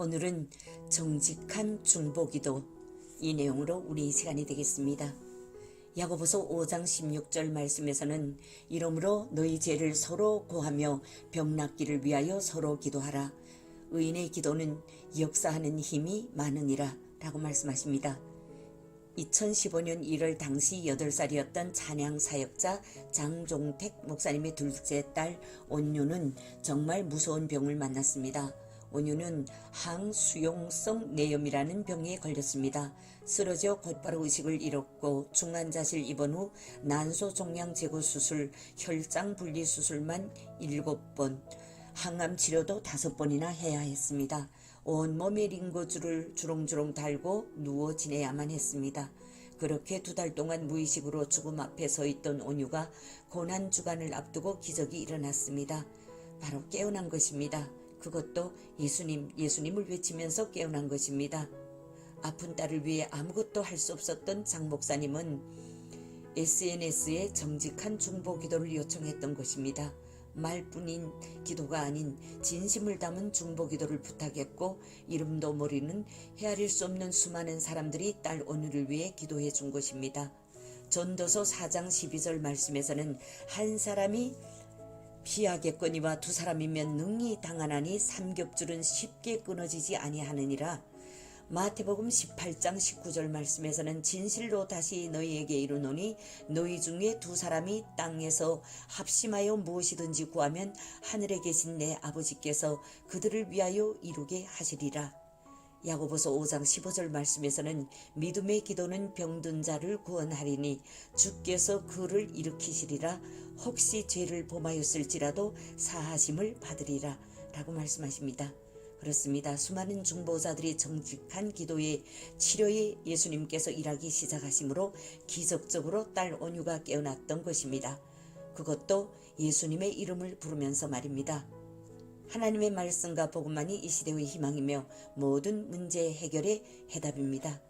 오늘은 정직한 중보기도 이 내용으로 우리 시간이 되겠습니다. 야고보서 5장 16절 말씀에서는 이러므로 너희 죄를 서로 고하며 병 낫기를 위하여 서로 기도하라. 의인의 기도는 역사하는 힘이 많으니라 라고 말씀하십니다. 2015년 1월 당시 8살이었던 찬양 사역자 장종택 목사님의 둘째 딸 온유는 정말 무서운 병을 만났습니다. 온유는 항수용성 뇌염이라는 병에 걸렸습니다. 쓰러져 곧바로 의식을 잃었고 중환자실 입원 후 난소 종양 제거 수술, 혈장 분리 수술만 7번, 항암 치료도 5번이나 해야 했습니다. 온몸에 링거줄을 주렁주렁 달고 누워 지내야만 했습니다. 그렇게 두 달 동안 무의식으로 죽음 앞에 서 있던 온유가 고난 주간을 앞두고 기적이 일어났습니다. 바로 깨어난 것입니다. 그것도 예수님, 예수님을 외치면서 깨어난 것입니다. 아픈 딸을 위해 아무것도 할 수 없었던 장 목사님은 SNS에 정직한 중보 기도를 요청했던 것입니다. 말뿐인 기도가 아닌 진심을 담은 중보 기도를 부탁했고 이름도 모르는 헤아릴 수 없는 수많은 사람들이 딸 온유를 위해 기도해 준 것입니다. 전도서 4장 12절 말씀에서는 한 사람이 피하겠거니와 두 사람이면 능히 당하나니 삼겹줄은 쉽게 끊어지지 아니하느니라. 마태복음 18장 19절 말씀에서는 진실로 다시 너희에게 이르노니 너희 중에 두 사람이 땅에서 합심하여 무엇이든지 구하면 하늘에 계신 내 아버지께서 그들을 위하여 이루게 하시리라. 야고보서 5장 15절 말씀에서는 믿음의 기도는 병든 자를 구원하리니 주께서 그를 일으키시리라 혹시 죄를 범하였을지라도 사하심을 받으리라 라고 말씀하십니다. 그렇습니다. 수많은 중보자들이 정직한 기도에 치료에 예수님께서 일하기 시작하심으로 기적적으로 딸 온유가 깨어났던 것입니다. 그것도 예수님의 이름을 부르면서 말입니다. 하나님의 말씀과 복음만이 이 시대의 희망이며 모든 문제 해결의 해답입니다.